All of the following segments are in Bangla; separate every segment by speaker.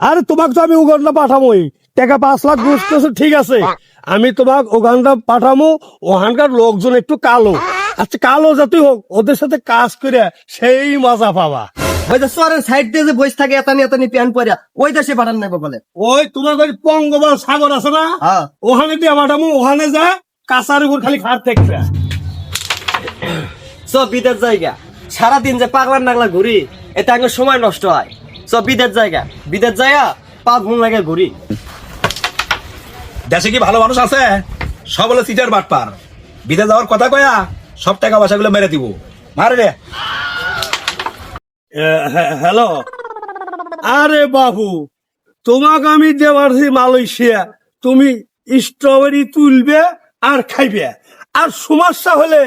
Speaker 1: আরে তোমাকে তো আমি উগান্ডা পাঠামোই। টাকা পাঁচ লাখ করছ ঠিক আছে। আমি তোমাকে উগান্ডা পাঠামো ওখানকার লোকজন একটু কালো। আচ্ছা কালো জাতি হোক ওদের সাথে কাজ করে সেই মজা পাবা।
Speaker 2: ওই যে সরের সাইড দিয়ে যে বসে থাকে এতানি এতানি প্যান পরে ওই দেশে পাঠান নেব বলে।
Speaker 1: ওই তোমার ওই পঙ্গবল সাগর আছে না?
Speaker 2: হ্যাঁ।
Speaker 1: ওখানে দিয়ে পাঠামো ওখানে যা কাঁচার উপর খালি খাট থাকবে
Speaker 2: সব বিদেশ জায়গা সারাদিন যে পাগলার নাগলা ঘুরি এতে আগে সময় নষ্ট হয়। সব বিদেশ জায়গা। বিদেশ জায়গা পাঁচ ঘুম লাগে ঘুরি।
Speaker 3: দেশে কি ভালো মানুষ আছে? সব হলো সিটার বাটপার। বিদেশ যাওয়ার কথা কয়া সব টাকা পয়সা গুলো মেরে দিব। মারে রে।
Speaker 1: হ্যালো। আরে বাবু তোমাকে আমি দেওয়ারছি মালয়েশিয়া তুমি স্ট্রবেরি তুলবে আর খাইবে। আর সমস্যা হলে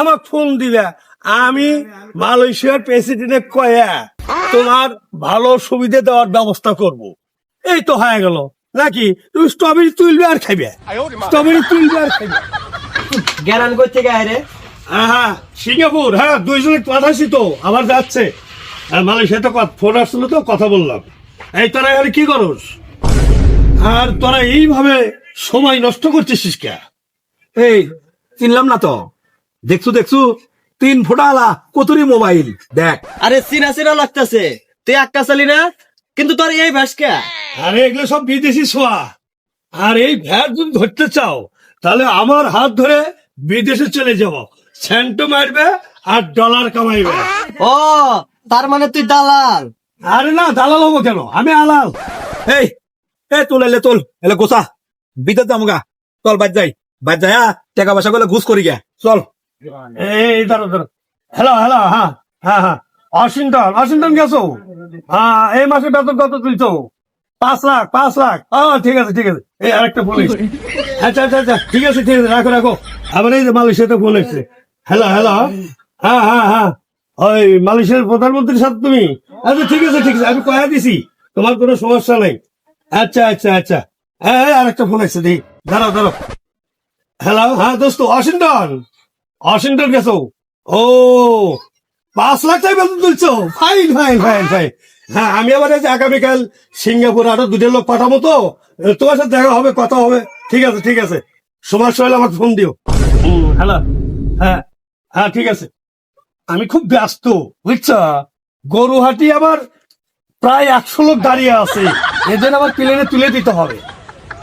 Speaker 1: আমার ফোন দিবে। আমি মালয়েশিয়ার প্রেসিডেন্টে কয়া তোমার ভালো সুবিধা দেওয়ার ব্যবস্থা করব। এই তো হয়ে গেল। নাকি? তুমি স্ট্রবেরি তুলবে আর খাইবে। স্ট্রবেরি তুলবে আর খাইবে।
Speaker 2: জ্ঞান করতে গায়ে রে?
Speaker 1: হ্যাঁ সিঙ্গাপুর। হ্যাঁ দুইজনে পাঠাইছি তো আবার যাচ্ছে। আর মালয়েশিয়াতে কথা- ফোন আসছিল তো কথা বললাম। এই তোরা এখানে কি করস? আর তোরা এইভাবে সময় নষ্ট করছিস কে?
Speaker 3: এই চিনলাম না তো। দেখছু দেখছু? তিন ফোটা আলা কতুরি মোবাইল দেখ।
Speaker 2: আরে চিনা চিনা লাগতেছে। তুই একটা চালি না কিন্তু তোর এই ভ্যাস কে?
Speaker 1: আরে এগুলো সব বিদেশি ছোঁয়া। আর এই ভ্যাট যদি ধরতে চাও তাহলে আমার হাত ধরে বিদেশে চলে যাব। সেন্টো মারবে আর ডলার কামাইবে।
Speaker 2: ও তার মানে তুই দালাল।
Speaker 1: আরে না দালাল হব কেন? আমি আলাল
Speaker 3: এই এ তোল এলে তোল এলে গোসা বিদেশ যামগা চল বাদ যাই। বাদ যাই হ্যাঁ? টাকা পয়সা গুলো ঘুষ করি গে। চল।
Speaker 1: এই দাঁড়ো হ্যালো হ্যালো হ্যাঁ হ্যাঁ হ্যাঁ। ওয়াশিংটন ওয়াশিংটন গেছো? হ্যাঁ এই মাসে বেতন পাঁচ লাখ পাঁচ লাখ। ঠিক আছে ঠিক আছে। আচ্ছা আচ্ছা আচ্ছা ঠিক আছে ঠিক আছে রাখো রাখো। ফোন এসছে। হ্যাঁ হ্যাঁ হ্যাঁ। ওই মালয়েশিয়ার প্রধানমন্ত্রীর সাথে তুমি? আচ্ছা ঠিক আছে ঠিক আছে আমি কয়া দিছি। তোমার কোনো সমস্যা নেই। আচ্ছা আচ্ছা আচ্ছা। হ্যাঁ, আরেকটা ফোন এসছে দেখি। দাঁড়াও দাঁড়াও। হ্যালো হ্যাঁ দোস্ত ওয়াশিংটন ওয়াশিংটন গেছো? ও, পাঁচ লাখ টাকা বেতন তুলছো? ফাইন ফাইন ফাইন ফাইন হ্যাঁ আমি আবার আগামীকাল সিঙ্গাপুর আরও দুটো লোক পাঠাবো তো, তোমার সাথে দেখা হবে, কথা হবে। ঠিক আছে ঠিক আছে। সমস্যা হলে আমাকে ফোন দিও। হ্যালো হ্যাঁ হ্যাঁ ঠিক আছে। আমি খুব ব্যস্ত, বুঝছ? গরুহাটি আবার প্রায় একশো লোক দাঁড়িয়ে আছে। এদের আবার প্লেনে তুলে দিতে হবে।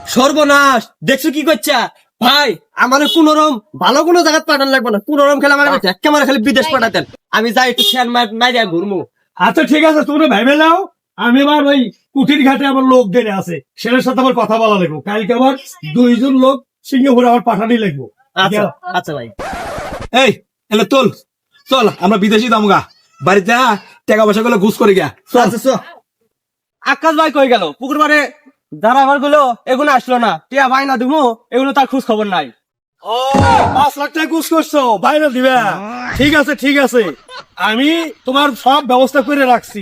Speaker 2: সর্বনাশ! দেখছ কি করছে? ভাই আমার কোন রকম ভালো কোনো জায়গায় পাঠান লাগবে না। কোন রকম খেলে আমার একেবারে খালি বিদেশ পাঠাতেন। আমি যাই একটু ফ্যান মারিয়া ঘুরমু।
Speaker 1: আচ্ছা ঠিক আছে তুমি ভেবে নাও। আমি আবার ওই কুটির ঘাটে আমার লোক দেনে আছে। সেটার সাথে আমার কথা বলা লাগবো। কালকে আবার দুইজন লোক সিঙ্গাপুরে আমার পাঠানি লাগবো।
Speaker 2: আচ্ছা আচ্ছা ভাই।
Speaker 3: এই এলে তোল। চল আমরা বিদেশি দামগা বাড়িতে যা টাকা পয়সা গুলো ঘুষ করি গে চল।
Speaker 2: আচ্ছা আকাশ ভাই কই গেল? পুকুর পাড়ে ড্রাইভারগুলো এগুলো আসলো না। টিয়া ভাই না দিবো এগুলো তার খোঁজ খবর নাই।
Speaker 1: ও। পাঁচ লাখ টাকা ঘুষ করছ বাইরে দিবে। ঠিক আছে ঠিক আছে। আমি তোমার সব ব্যবস্থা করে রাখছি।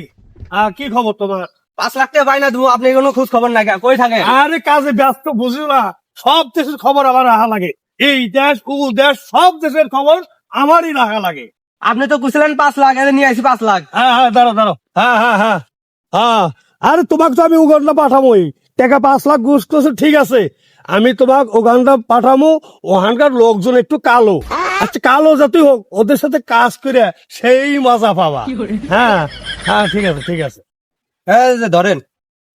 Speaker 1: আর কি খবর তোমার?
Speaker 2: পাঁচ লাখ টাকা ভাই না দিবো আপনি এগুলো খোঁজ খবর নাই? কই থাকে
Speaker 1: আরে কাজে ব্যস্ত বুঝলো না। সব দেশের খবর আমার রাখা লাগে। এই দেশ ও দেশ সব দেশের খবর আমারই রাখা লাগে।
Speaker 2: আপনি তো কুছিলেন পাঁচ লাখ এদের নিয়ে আসি পাঁচ লাখ।
Speaker 1: হ্যাঁ হ্যাঁ দাঁড়ো দাঁড়ো হ্যাঁ হ্যাঁ হ্যাঁ। হ্যাঁ আরে তোমাকে তো আমি উগান্ডা পাঠাবোই টাকা পাঁচ লাখ ঘুষ করছ ঠিক আছে। আমি তোমাকে ওখানটা পাঠামো ওখানকার লোকজন একটু কালো। আচ্ছা কালো জাতি হোক ওদের সাথে কাজ করে সেই মজা পাবা। হ্যাঁ হ্যাঁ ঠিক আছে ঠিক আছে।
Speaker 2: এই যে ধরেন।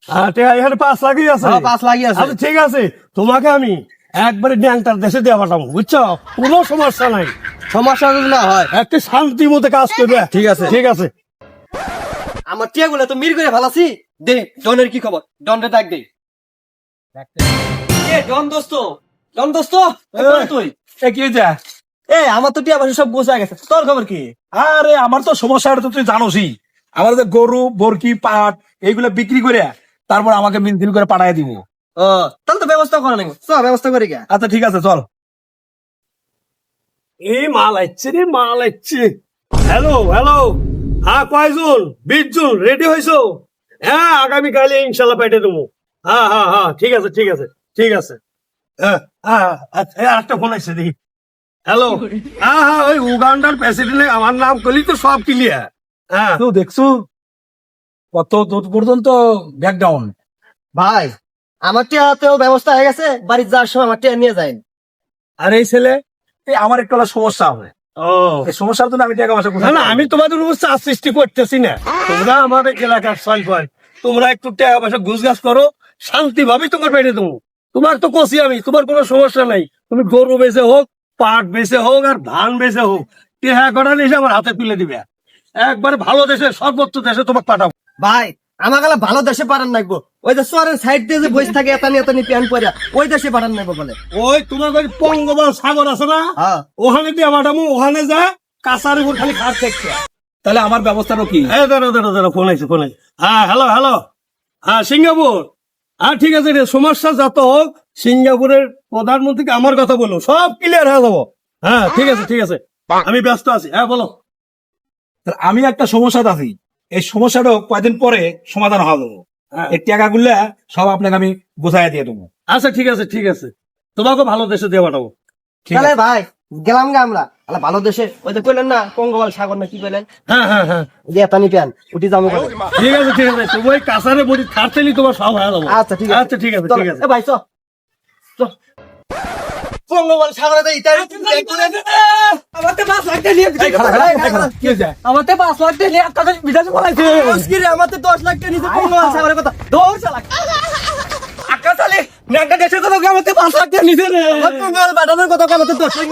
Speaker 1: আছে, এখানে পাঁচ লাখই আছে।
Speaker 2: হ্যাঁ, পাঁচ লাখই আছে।
Speaker 1: আচ্ছা ঠিক আছে তোমাকে আমি একবারে ন্যাংটার দেশে দেওয়া পাঠাবো বুঝছ? কোনো সমস্যা নাই।
Speaker 2: সমস্যা যদি না হয়।
Speaker 1: একটা শান্তি মতো কাজ করবে।
Speaker 2: ঠিক আছে।
Speaker 1: ঠিক আছে।
Speaker 2: আমার টিয়া গুলো তো মির করে ভালাছি দে ডনের কি খবর? ডনরে ডাক দে। এ ডন দোস্ত। ডন দোস্ত তুই?
Speaker 3: কি হয়েছে?
Speaker 2: এ আমার তো টিয়া সব গোছা গেছে। তোর খবর কি?
Speaker 3: আরে আমার তো সমস্যা তো তুই জানোসই। আমার যে গরু বরকি পাট এইগুলো বিক্রি করে তারপর আমাকে মিনতিল করে পাঠাই দিব।
Speaker 2: ও তাহলে তো ব্যবস্থা করা নেই। চল ব্যবস্থা করি গা
Speaker 3: আচ্ছা ঠিক আছে চল।
Speaker 1: এই মাল আসছে রে মাল আসছে হ্যালো হ্যালো। হ্যাঁ কয়জন? বিশ জন রেডি হয়েছো হ্যাঁ আগামীকালে ইনশাল্লাহ পেটে দেবো। হ্যাঁ হ্যাঁ হ্যাঁ ঠিক আছে ঠিক আছে ঠিক আছে। হ্যাঁ হ্যাঁ আচ্ছা, এই ফোন আসছে দেখি। হ্যালো হ্যাঁ হ্যাঁ ওই উগান্ডার প্রেসিডেন্ট আমার নাম করলি তো সব ক্লিয়ার হ্যাঁ।
Speaker 3: তো দেখছ কত দূর পর্যন্ত ব্যাকডাউন
Speaker 2: ভাই আমার টিয়াতেও ব্যবস্থা হয়ে গেছে বাড়ির যাওয়ার সময় আমার টিয়া নিয়ে যায়
Speaker 3: আর এই ছেলে এই আমার একটা সমস্যা হবে। সমস্যার জন্য আমি টাকা পয়সা
Speaker 1: না
Speaker 3: কোথায়
Speaker 1: না
Speaker 3: পাবো?
Speaker 1: আমি তোমাদের চাপ সৃষ্টি করতেছি না। তোমরা আমাদের এলাকার সলফল তোমরা একটু টাকা পয়সা ঘুষ গাছ করো শান্তি ভাবে তোমার পেটে দেবো। তোমার তো কষি আমি তোমার কোনো সমস্যা নাই। তুমি গরু বেচে হোক পাট বেচে হোক আর ধান বেচে হোক টেহা করা নিয়ে এসে আমার হাতে তুলে দিবে। একবার ভালো দেশে সর্বোচ্চ দেশে তোমাকে পাঠাবো।
Speaker 2: ভাই আমার গেলে ভালো দেশে পাঠান লাগবো ওই যে সোয়ারের সাইড দিয়ে যে বসে থাকে এতানি এতানি প্যান পরে ওই দেশে পাঠান লাগবো বলে।
Speaker 1: ওই তোমার ওই পঙ্গবাল সাগর আছে না?
Speaker 2: হ্যাঁ।
Speaker 1: ওখানে দিয়ে পাঠাবো ওখানে যা কাঁচার উপর খালি খাট দেখছে।
Speaker 3: তাহলে আমার ব্যবস্থাটা কি?
Speaker 1: হ্যাঁ দাঁড়ো দাঁড়ো দাঁড়ো ফোন আছে ফোন আছে হ্যাঁ হ্যালো হ্যালো হ্যাঁ সিঙ্গাপুর। হ্যাঁ ঠিক আছে রে সমস্যা যত হোক সিঙ্গাপুরের প্রধানমন্ত্রীকে আমার কথা বলো সব ক্লিয়ার হয়ে যাব। হ্যাঁ ঠিক আছে ঠিক আছে। আমি ব্যস্ত আছি। হ্যাঁ বলো।
Speaker 3: আমি একটা সমস্যা আছি। এই সমস্যাটা কয়দিন পরে সমাধান হবে
Speaker 1: হ্যাঁ।
Speaker 3: এই টাকাগুলো সব আপনাকে আমি গোছাই দিয়ে দেবো।
Speaker 1: আচ্ছা ঠিক আছে ঠিক আছে। তোমাকে ভালো দেশে দিয়ে পাঠাবো।
Speaker 2: তাহলে ভাই গেলাম গা আমরা। তাহলে ভালো দেশে ওই যে কইলেন না পঙ্গপাল সাগর না কি কইলেন?
Speaker 1: হ্যাঁ হ্যাঁ হ্যাঁ।
Speaker 2: যে এতানি প্যান উঠি যাব
Speaker 1: ঠিক আছে ঠিক আছে। তুমি ওই কাঁচারে বডি তোমার সব হয়ে যাব।
Speaker 2: আচ্ছা ঠিক আছে।
Speaker 1: আচ্ছা ঠিক আছে ঠিক আছে।
Speaker 2: ভাই চ। চ। পঙ্গপাল সাগরে তো ইতালি
Speaker 4: আমার পাঁচ লাখ টাকা নিয়ে? আমার পাঁচ লাখ টাকা নিয়ে কাছে বিদেশে পড়াইছে
Speaker 2: মুশকিল আমার তো দশ লাখ টাকা নিয়ে পঙ্গপাল সাগরের কথা। দশ লাখ
Speaker 4: আকাশ তালে নাকা দেশের কথা আমার পাঁচ লাখ টাকা নিয়ে রে।
Speaker 2: পঙ্গপাল পাঠানোর কথা আমাদের দশ লাখ